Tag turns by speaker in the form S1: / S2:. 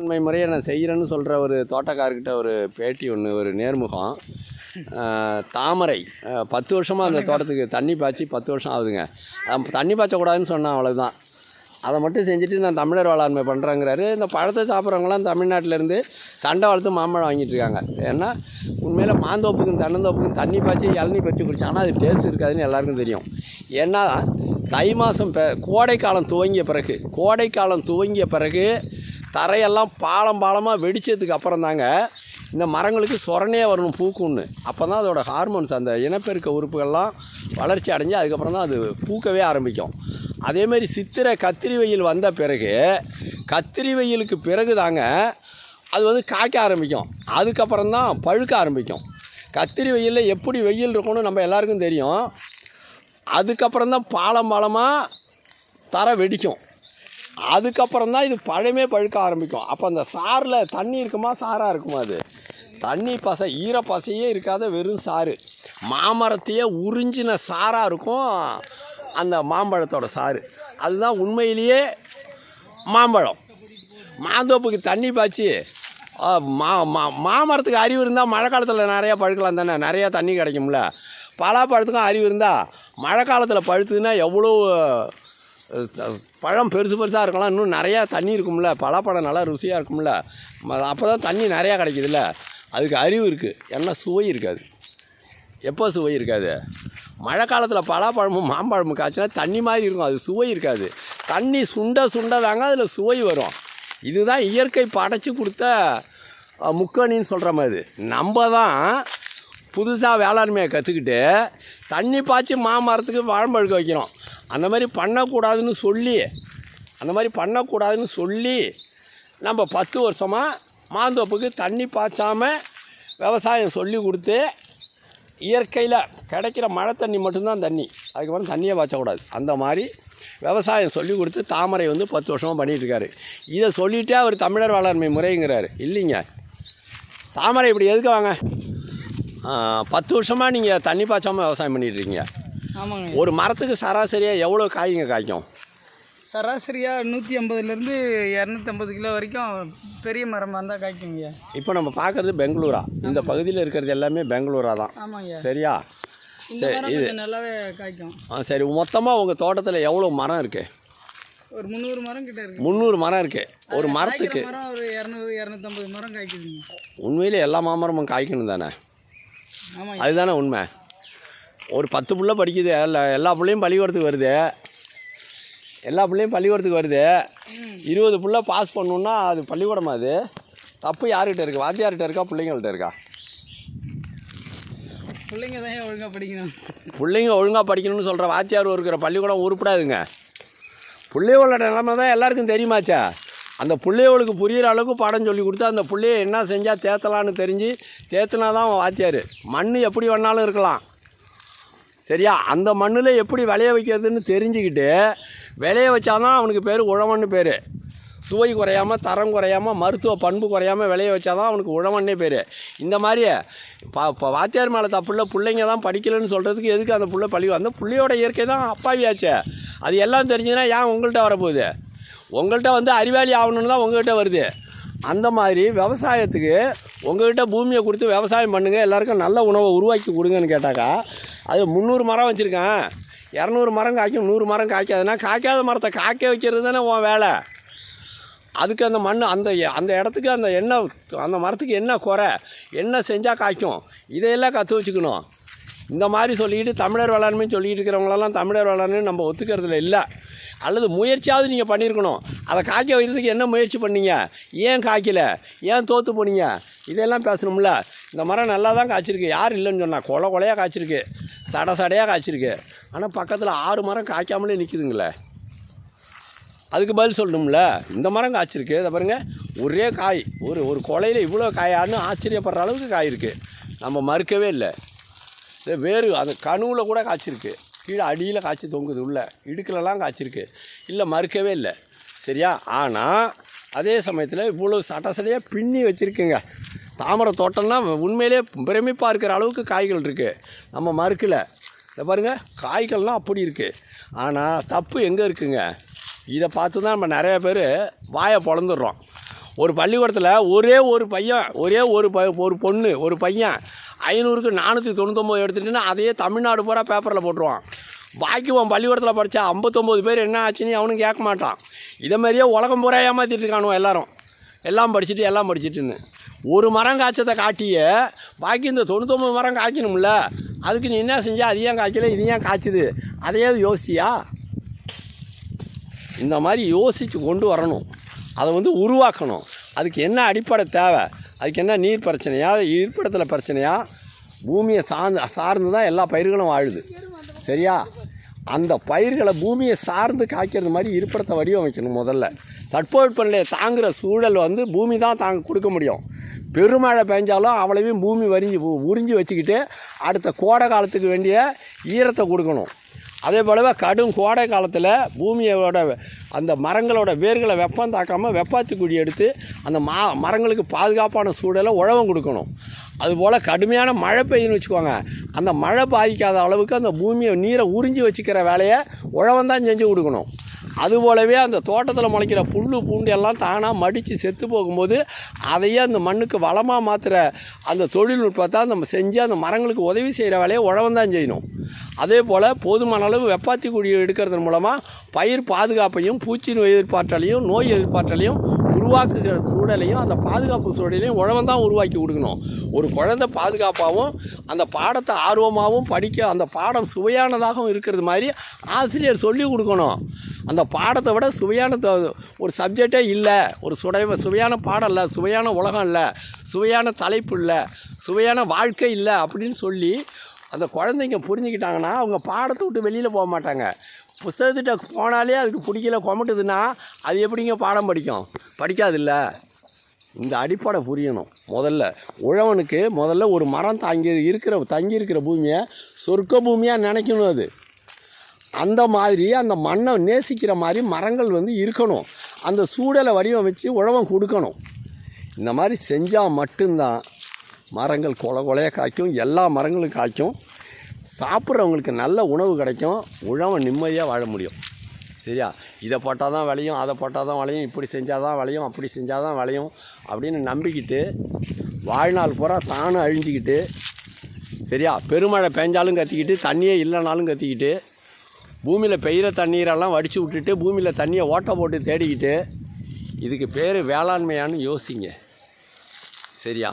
S1: உண்மை முறையை நான் செய்கிறேன்னு சொல்கிற ஒரு தோட்டக்காரர்கிட்ட ஒரு பேட்டி ஒன்று ஒரு நேர்முகம். தாமரை. பத்து வருஷமாக அந்த தோட்டத்துக்கு தண்ணி பாய்ச்சி பத்து வருஷம் ஆகுதுங்க. தண்ணி பாய்ச்சக்கூடாதுன்னு சொன்னேன் அவ்வளோதான் அதை மட்டும் செஞ்சுட்டு நான் தமிழர் வேளாண்மை பண்ணுறேங்கிறாரு இந்த பழத்தை சாப்பிட்றவங்களாம் தமிழ்நாட்டிலேருந்து சண்டை வளர்த்து மாம்பழம் வாங்கிட்டு இருக்காங்க. ஏன்னா உண்மையில் மாந்தோப்புக்கும் தென்னந்தோப்புக்கும் தண்ணி பாய்ச்சி இளநீ பறிச்சு குடிச்சாங்கன்னா அது டேஸ்ட் இருக்காதுன்னு எல்லாருக்கும் தெரியும். ஏன்னா தை மாதம் பெ கோடை காலம் துவங்கிய பிறகு கோடை காலம் துவங்கிய பிறகு தரையெல்லாம் பாலம் பாலமாக வெடித்ததுக்கு அப்புறம் தாங்க இந்த மரங்களுக்கு சொரணையே வரணும் பூக்குன்னு அப்போ தான் அதோட ஹார்மோன்ஸ் அந்த இனப்பெருக்க உறுப்புகள்லாம் வளர்ச்சி அடைஞ்சு அதுக்கப்புறம் தான் அது பூக்கவே ஆரம்பிக்கும். அதேமாரி சித்திரை கத்திரி வெயில் வந்த பிறகு கத்திரி வெயிலுக்கு பிறகு தாங்க அது வந்து காய்க்க ஆரம்பிக்கும். அதுக்கப்புறம் தான் பழுக்க ஆரம்பிக்கும். கத்திரி வெயிலில் எப்படி வெயில் இருக்கும்னு நம்ம எல்லாருக்கும் தெரியும். அதுக்கப்புறம் தான் பாலம் பாலமாக தரை வெடிக்கும். அதுக்கப்புறம் தான் இது பழமே பழுக்க ஆரம்பிக்கும். அப்போ அந்த சாறில் தண்ணி இருக்குமா? சாராக இருக்குமா அது? தண்ணி பசை ஈர பசையே இருக்காத வெறும் சாறு. மாமரத்தையே உறிஞ்சின சாராக இருக்கும் அந்த மாம்பழத்தோட சாறு. அதுதான் உண்மையிலேயே மாம்பழம். மாந்தோப்புக்கு தண்ணி பாய்ச்சி மா மா மாமரத்துக்கு அறிவு இருந்தால் மழை காலத்தில் நிறையா பழுக்கலாம் தானே? நிறையா தண்ணி கிடைக்கும்ல. பலாப்பழத்துக்கும் அறிவு இருந்தால் மழை காலத்தில் பழுத்துன்னா எவ்வளோ பழம் பெருசு பெருசாக இருக்கலாம். இன்னும் நிறையா தண்ணி இருக்கும்ல. பலாப்பழம் நல்லா ருசியாக இருக்கும்ல. அப்போ தான் தண்ணி நிறையா கிடைக்கிதுல்ல. அதுக்கு அறிவு இருக்குது என்ன சுவை இருக்காது. எப்போ சுவை இருக்காது? மழை காலத்தில் பலாப்பழமும் மாம்பழமும் காய்ச்சினா தண்ணி மாதிரி இருக்கும். அது சுவை இருக்காது. தண்ணி சுண்ட சுண்ட தாங்க அதில் சுவை வரும். இதுதான் இயற்கை படைச்சி கொடுத்த முக்கணின்னு சொல்கிற மாதிரி நம்ம தான் புதுசாக வேளாண்மையை கற்றுக்கிட்டு தண்ணி பாய்ச்சி மாமரத்துக்கு வாழம்பழுக்க வைக்கிறோம். அந்த மாதிரி பண்ணக்கூடாதுன்னு சொல்லி அந்த மாதிரி பண்ணக்கூடாதுன்னு சொல்லி நம்ம பத்து வருஷமாக மாந்தோப்புக்கு தண்ணி பாய்ச்சாமல் விவசாயம் சொல்லி கொடுத்து இயற்கையில் கிடைக்கிற மழை தண்ணி மட்டும்தான் தண்ணி. அதுக்கப்புறம் தண்ணியே பாய்ச்சக்கூடாது. அந்த மாதிரி விவசாயம் சொல்லி கொடுத்து தாமரை வந்து பத்து வருஷமாக பண்ணிகிட்ருக்காரு இதை சொல்லிகிட்டே அவர் தமிழர் வளர்மை முறைங்கிறாரு. இல்லைங்க. தாமரை இப்படி எதுக்கு வாங்க? பத்து வருஷமாக நீங்கள் தண்ணி பாய்ச்சாமல் விவசாயம் பண்ணிட்டு இருக்கீங்க.
S2: ஆமாங்க.
S1: ஒரு மரத்துக்கு சராசரியாக எவ்வளோ காய்ங்க காய்க்கும்?
S2: சராசரியாக நூற்றி ஐம்பதுலேருந்து இரநூத்தம்பது கிலோ வரைக்கும் பெரிய மரமாக இருந்தால் காய்க்குங்கய்யா
S1: இப்போ நம்ம பார்க்குறது பெங்களூரா. இந்த பகுதியில் இருக்கிறது எல்லாமே பெங்களூரா தான்.
S2: ஆமாங்கய்யா
S1: சரியா? சரி இது.
S2: நல்லாவே காய்க்கும்.
S1: ஆ சரி மொத்தமாக உங்கள் தோட்டத்தில் எவ்வளோ மரம் இருக்குது
S2: ஒரு முந்நூறு மரம் கிட்ட இருக்கு.
S1: முந்நூறு மரம் இருக்குது ஒரு மரத்துக்கு
S2: மரம் ஒரு இரநூறு இரநூத்தம்பது மரம் காய்க்குதுங்க.
S1: உண்மையிலே எல்லா மாமரமும் காய்க்கணும் தானே?
S2: ஆமாம்
S1: அதுதானே உண்மை? ஒரு பத்து புள்ள படிக்குது. எல்லா எல்லா பிள்ளையும் பள்ளிக்கூடத்துக்கு வருது. எல்லா பிள்ளையும் பள்ளிக்கூடத்துக்கு வருது. இருபது புள்ள பாஸ் பண்ணணுன்னா அது பள்ளிக்கூடமா அது? தப்பு யார்கிட்ட இருக்குது வாத்தியார்கிட்ட இருக்கா? பிள்ளைங்கள்ட்ட இருக்கா?
S2: பிள்ளைங்க தான் ஒழுங்காக படிக்கணும்?
S1: பிள்ளைங்க ஒழுங்காக படிக்கணும்னு சொல்கிற வாத்தியார் இருக்கிற பள்ளிக்கூடம் உருப்படாதுங்க. பிள்ளைகளோட நிலைமை தான் எல்லாருக்கும் தெரியுமாச்சா? அந்த பிள்ளைகளுக்கு புரிகிற அளவுக்கு பாடம் சொல்லி கொடுத்து அந்த பிள்ளைய என்ன செஞ்சால் தேத்தலான்னு தெரிஞ்சு தேத்துனா தான் வாத்தியார். மண் எப்படி வேணாலும் இருக்கலாம். சரியா? அந்த மண்ணில் எப்படி விளைய வைக்கிறதுன்னு தெரிஞ்சுக்கிட்டு விளைய வச்சாதான் அவனுக்கு பேர் உழவன்னு பேர். சுவை குறையாமல் தரம் குறையாமல் மருத்துவ பண்பு குறையாமல் விளைய வச்சாதான் அவனுக்கு உழவன்னே பேர். இந்த மாதிரி பா இப்போ வாத்தியார் மேலே தப்புள்ள பிள்ளைங்க தான் படிக்கலைன்னு சொல்கிறதுக்கு எதுக்கு அந்த புள்ள பழி? அந்த பிள்ளையோட இயற்கை தான் அப்பாவியாச்சே. அது எல்லாம் தெரிஞ்சுன்னா ஏன் உங்கள்கிட்ட வரப்போகுது? உங்கள்கிட்ட வந்து அறிவாளி ஆகணுன்னு தான் உங்கள்கிட்ட வருது. அந்த மாதிரி விவசாயத்துக்கு உங்கள்கிட்ட பூமியை கொடுத்து விவசாயம் பண்ணுங்கள் எல்லாருக்கும் நல்ல உணவை உருவாக்கி கொடுங்கன்னு கேட்டாக்கா அது முந்நூறு மரம் வச்சுருக்கேன். இரநூறு மரம் காய்க்கும் நூறு மரம் காய்க்காதுன்னா காய்க்காத மரத்தை காய்க்க வைக்கிறது தானே உன் வேலை. அதுக்கு அந்த மண் அந்த அந்த இடத்துக்கு அந்த என்ன அந்த மரத்துக்கு என்ன குறை என்ன செஞ்சால் காய்க்கும் இதையெல்லாம் கற்று வச்சுக்கணும். இந்த மாதிரி சொல்லிக்கிட்டு தமிழர் வேளாண்மைன்னு சொல்லிட்டு இருக்கிறவங்களெல்லாம் தமிழர் வேளாண்மை நம்ம ஒத்துக்கிறதுல இல்லை. அல்லது முயற்சியாவது நீங்கள் பண்ணியிருக்கணும். அதை காய்க்க வைக்கிறதுக்கு என்ன முயற்சி பண்ணீங்க? ஏன் காய்க்கல? ஏன் தோற்று போனீங்க? இதெல்லாம் பேசணும்ல. இந்த மரம் நல்லா தான் காய்ச்சிருக்கு. யார் இல்லைன்னு சொன்னால் கொலை கொலையாக காய்ச்சிருக்கு. சட சடையாக காய்ச்சிருக்கு. ஆனால் பக்கத்தில் ஆறு மரம் காய்க்காமலே நிற்குதுங்களே அதுக்கு பதில் சொல்லணும்ல? இந்த மரம் காய்ச்சிருக்கு. இதை பாருங்கள் ஒரே காய். ஒரு ஒரு கொலையில் இவ்வளோ காயான்னு ஆச்சரியப்படுற அளவுக்கு காய் இருக்குது நம்ம மறுக்கவே இல்லை. இது வேறு அந்த கணுவில் கூட காய்ச்சிருக்கு. கீழே அடியில் காய்ச்சி தொங்குது உள்ள. இடுக்கிலலாம் காய்ச்சிருக்கு. இல்லை மறுக்கவே இல்லை. சரியா? ஆனால் அதே சமயத்தில் இவ்வளோ சட்டசடையாக பின்னி வச்சுருக்குங்க. தாமரை தோட்டம்னா உண்மையிலே பிரமிப்பாக இருக்கிற அளவுக்கு காய்கள் இருக்குது நம்ம மறுக்கலை. இதை பாருங்கள் காய்கள்லாம் அப்படி இருக்குது ஆனால் தப்பு எங்கே இருக்குங்க? இதை பார்த்து தான் நம்ம நிறைய பேர் வாயை பொழந்துடுறோம். ஒரு பள்ளிக்கூடத்தில் ஒரே ஒரு பையன் ஒரே ஒரு ப ஒரு பொண்ணு ஒரு பையன் ஐநூறுக்கு நானூற்றி தொண்ணூத்தொம்பது எடுத்துட்டுன்னா அதையே தமிழ்நாடு பூரா பேப்பரில் போட்டுருவான். பாக்கி உன் பள்ளிக்கூடத்தில் படித்தா ஐம்பத்தொம்போது பேர் என்ன ஆச்சுன்னு அவனும் கேட்க மாட்டான். இதை மாதிரியே உலகம் பூரா ஏமாற்றிட்டு இருக்கானுவோ எல்லாரும். எல்லாம் படிச்சுட்டு எல்லாம் படிச்சுட்டுன்னு. ஒரு மரம் காய்ச்சதை காட்டிய பாக்கி இந்த தொண்ணூத்தொம்பது மரம் காய்க்கணும்ல அதுக்கு நீ என்ன செஞ்சால் அது ஏன் காய்க்கல? இது ஏன் காய்ச்சுது? அதையாவது யோசிச்சியா? இந்த மாதிரி யோசித்து கொண்டு வரணும். அதை வந்து உருவாக்கணும். அதுக்கு என்ன அடிப்படை தேவை? அதுக்கு என்ன நீர் பிரச்சனையா? இருப்பிடத்தில் பிரச்சனையா? பூமியை சார்ந்து சார்ந்து தான் எல்லா பயிர்களும் வாழுது. சரியா? அந்த பயிர்களை பூமியை சார்ந்து காய்க்கிறது மாதிரி இருப்பிடத்தை வடிவமைக்கணும் முதல்ல. தட்பவெப்பநிலையை தாங்குகிற சூழல் வந்து பூமி தான் தாங்க கொடுக்க முடியும். பெருமழை பெஞ்சாலும் அவ்வளவையும் பூமி வரிஞ்சு உறிஞ்சி வச்சுக்கிட்டு அடுத்த கோடை காலத்துக்கு வேண்டிய ஈரத்தை கொடுக்கணும். அதே போலவே கடும் கோடை காலத்தில் பூமியோட அந்த மரங்களோட வேர்களை வெப்பம் தாக்காமல் வெப்பாத்தி குழி எடுத்து அந்த மா மரங்களுக்கு பாதுகாப்பான சூழலை உழவம் கொடுக்கணும். அதுபோல் கடுமையான மழை பெய்யுன்னு வச்சுக்கோங்க. அந்த மழை பாதிக்காத அளவுக்கு அந்த பூமியை நீரை உறிஞ்சி வச்சுக்கிற வேலையை உழவம் தான் செஞ்சு கொடுக்கணும். அதுபோலவே அந்த தோட்டத்தில் முளைக்கிற புல் பூண்டு எல்லாம் தானாக மடித்து செத்து போகும்போது அதையே அந்த மண்ணுக்கு வளமாக மாற்றுற அந்த தொழில்நுட்பத்தை நம்ம செஞ்சு அந்த மரங்களுக்கு உதவி செய்கிற வேலையை உழவம் தான் செய்யணும். அதே போல் போதுமான அளவு வெப்பாத்தி குழி எடுக்கிறதன் மூலமாக பயிர் பாதுகாப்பையும் பூச்சி நோய் எதிர்ப்பாற்றலையும் நோய் எதிர்ப்பாற்றலையும் உருவாக்குகிற சூழலையும் அந்த பாதுகாப்பு சூழலையும் உழவன் தான் உருவாக்கி கொடுக்கணும். ஒரு குழந்தை பாதுகாப்பாகவும் அந்த பாடத்தை ஆர்வமாகவும் படிக்க அந்த பாடம் சுவையானதாகவும் இருக்கிறது மாதிரி ஆசிரியர் சொல்லி கொடுக்கணும். அந்த பாடத்தை விட சுவையான ஒரு சப்ஜெக்டே இல்லை. ஒரு சுடை சுவையான பாடம் இல்லை சுவையான உலகம் இல்லை சுவையான தலைப்பு இல்லை சுவையான வாழ்க்கை இல்லை அப்படின்னு சொல்லி அந்த குழந்தைங்க புரிஞ்சுக்கிட்டாங்கன்னா அவங்க பாடத்தை விட்டு வெளியில் போக மாட்டாங்க. புஸ்தகத்திட்ட போனாலே அதுக்கு பிடிக்கல கொமட்டுதுன்னா அது எப்படிங்க பாடம் படிக்கும்? படிக்காதில்ல. இந்த அடிப்படை புரியணும். முதல்ல உழவனுக்கு முதல்ல ஒரு மரம் தாங்கி இருக்கிற தங்கி இருக்கிற பூமியை சொர்க்க பூமியாக நினைக்கணும் அது. அந்த மாதிரி அந்த மண்ணை நேசிக்கிற மாதிரி மரங்கள் வந்து இருக்கணும். அந்த சூழலை வடிவமைச்சு உழவம் கொடுக்கணும். இந்த மாதிரி செஞ்சால் மட்டும்தான் மரங்கள் கொலை கொலையாக காய்க்கும் எல்லா மரங்களும் காய்க்கும். சாப்பிட்றவங்களுக்கு நல்ல உணவு கிடைக்கும். உழவன் நிம்மதியாக வாழ முடியும். சரியா? இதை போட்டால் தான் விளையும் அதை போட்டால் தான் விளையும் இப்படி செஞ்சால் தான் விளையும் அப்படி செஞ்சால் தான் விளையும் அப்படின்னு நம்பிக்கிட்டு வாழ்நாள் பூரா தானும் அழிஞ்சிக்கிட்டு சரியா? பெருமழை பெஞ்சாலும் கத்திக்கிட்டு தண்ணியே இல்லைனாலும் கத்திக்கிட்டு பூமியில் பெய்கிற தண்ணீரெல்லாம் வடித்து விட்டுட்டு பூமியில் தண்ணியை ஓட்டை போட்டு தேடிக்கிட்டு இதுக்கு பேர் வேளாண்மையான்னு யோசிங்க. சரியா?